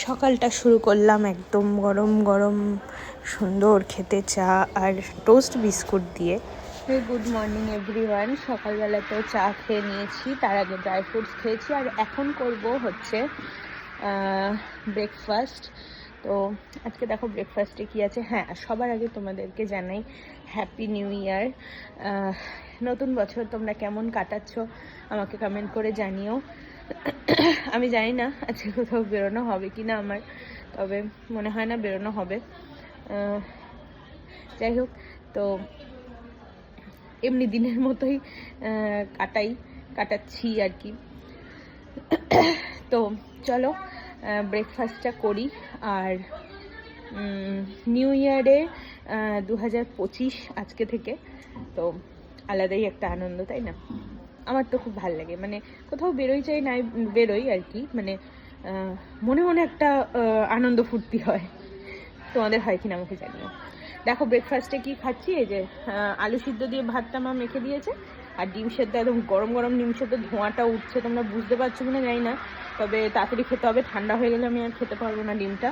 সকালটা শুরু করলাম একদম গরম গরম সুন্দর খেতে চা আর টোস্ট বিস্কুট দিয়ে। গুড মর্নিং এভরিওয়ান সকালবেলা তো চা খেয়ে নিয়েছি, তার আগে ড্রাই ফ্রুটস খেয়েছি, আর এখন করব হচ্ছে ব্রেকফাস্ট তো আজকে দেখো ব্রেকফাস্টে কি আছে? হ্যাঁ সবার আগে তোমাদেরকে জানাই হ্যাপি নিউ ইয়ার নতুন বছর তোমরা কেমন কাটাচ্ছ, আমাকে কমেন্ট করে জানিও। আমি জানি না আজকে কোথাও বেরোনো হবে কি না আমার, তবে মনে হয় না বেরোনো হবে। যাই হোক, তো এমনি দিনের মতোই কাটাই, কাটাচ্ছি আর কি। তো চলো ব্রেকফাস্টটা করি আর নিউ ইয়ারে দু হাজার পঁচিশ আজকে থেকে, তো আলাদাই একটা আনন্দ, তাই না? আমার তো খুব ভালো লাগে। মানে কোথাও বেরোই চাই নাই, বেরোই আর কি। মানে মনে মনে একটা আনন্দ ফুর্তি হয়। তোমাদের হয় কিনা আমাকে জানিও দেখো ব্রেকফাস্টে কি খাচ্ছি? এই যে আলু সিদ্ধ দিয়ে ভাতটা মা মেখে দিয়েছে। আর ডিম সেদ্ধ, একদম গরম গরম ডিম সেদ্ধ, ধোঁয়াটা উঠছে, তোমরা বুঝতে পারছ কিনা জানি না। তবে তাড়াতাড়ি খেতে হবে, ঠান্ডা হয়ে গেলে আমি আর খেতে পারব না ডিমটা।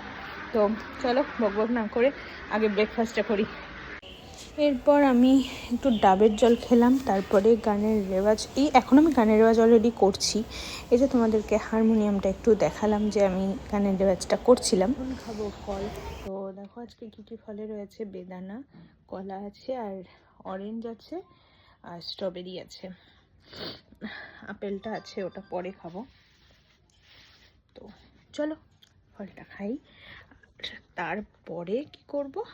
তো চলো, বক বক না করে আগে ব্রেকফাস্টটা করি। এরপর আমি একটু ডাবের জল খেলাম, তারপরে গানের রেওয়াজ। এই এখন আমি গানের রেওয়াজ অলরেডি করছি। এই যে তোমাদেরকে হারমোনিয়ামটা একটু দেখালাম যে আমি গানের রেওয়াজটা করছিলাম। খাব ফল। তো দেখো আজকে কী কী ফলে রয়েছে? বেদানা, কলা আছে, আর অরেঞ্জ আছে, আর স্ট্রবেরি আছে। আপেলটা আছে, ওটা পরে খাব। তো চলো, ফলটা খাই। তারপরে কি করব?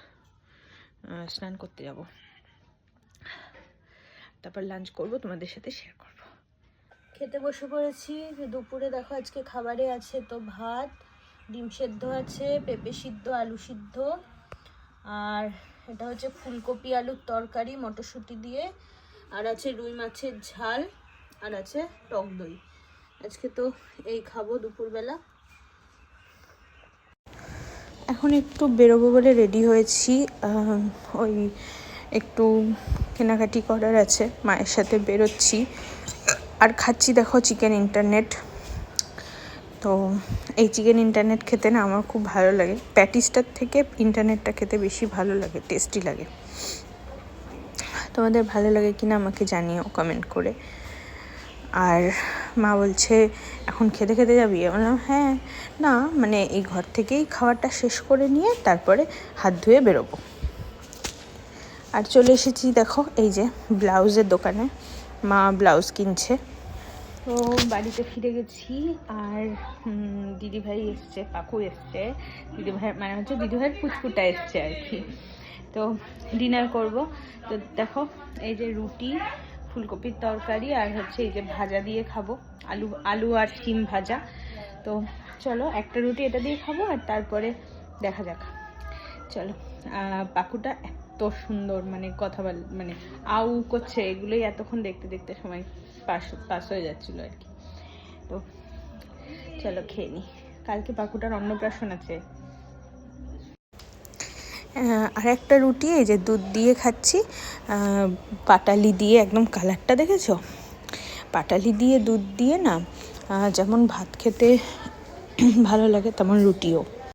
স্নান করতে যাব। তারপর লাঞ্চ করব, তোমাদের সাথে শেয়ার করব। খেতে বসে পড়েছি, দুপুরে দেখো আজকে খাবারে আছে তো ভাত, ডিম সেদ্ধ আছে, পেঁপে সিদ্ধ, আলু সিদ্ধ, আর এটা হচ্ছে ফুলকপি আলুর তরকারি, মটরশুঁটি দিয়ে, আর আছে রুই মাছের ঝাল, আর আছে টক দই। আজকে তো এই খাব দুপুরবেলা। এখন একটু বেরোবো বলে রেডি হয়েছি। ওই একটু কেনাকাটি করার আছে, মায়ের সাথে বেরোচ্ছি। আর খাচ্ছি দেখো চিকেন ইন্টারনেট তো এই চিকেন ইন্টারনেট খেতে না আমার খুব ভালো লাগে। প্যাটিসটার থেকে ইন্টারনেটটা খেতে বেশি ভালো লাগে টেস্টি লাগে। তোমাদের ভালো লাগে কিনা আমাকে জানিও কমেন্ট করে। আর মা বলছে, এখন খেতে খেতে যাবি? বললাম হ্যাঁ। না মানে এই ঘর থেকেই খাবারটা শেষ করে নিয়ে তারপরে হাত ধুয়ে বেরোবো। আর চলে এসেছি দেখো, এই যে ব্লাউজের দোকানে। মা ব্লাউজ কিনছে। তো বাড়িতে ফিরে গেছি আর দিদিভাই এসছে, কাকু এসছে। দিদিভাই মানে হচ্ছে দিদিভাইয়ের পুচকুটা এসছে আর কি। তো ডিনার করব। তো দেখো, এই যে রুটি ফুলকপির তরকারি আর হচ্ছে এই যে ভাজা দিয়ে খাব, আলু আলু আর শিম ভাজা। তো চলো একটা রুটি এটা দিয়ে খাব আর তারপরে দেখা যাক। চলো পাকুটা এত সুন্দর মানে কথা বল মানে আউ করছে, এগুলোই এতক্ষণ দেখতে দেখতে সময় পাস পাস হয়ে যাচ্ছিল আর কি। তো চলো খেয়ে নিই কালকে পাকুটার অন্নপ্রাশন আছে। আর একটা রুটি, এই যে দুধ দিয়ে খাচ্ছি। পাটালি দিয়ে একদম কালারটা দেখেছ? পাটালি দিয়ে দুধ দিয়ে না যেমন ভাত খেতে ভালো লাগে, তেমন রুটিও।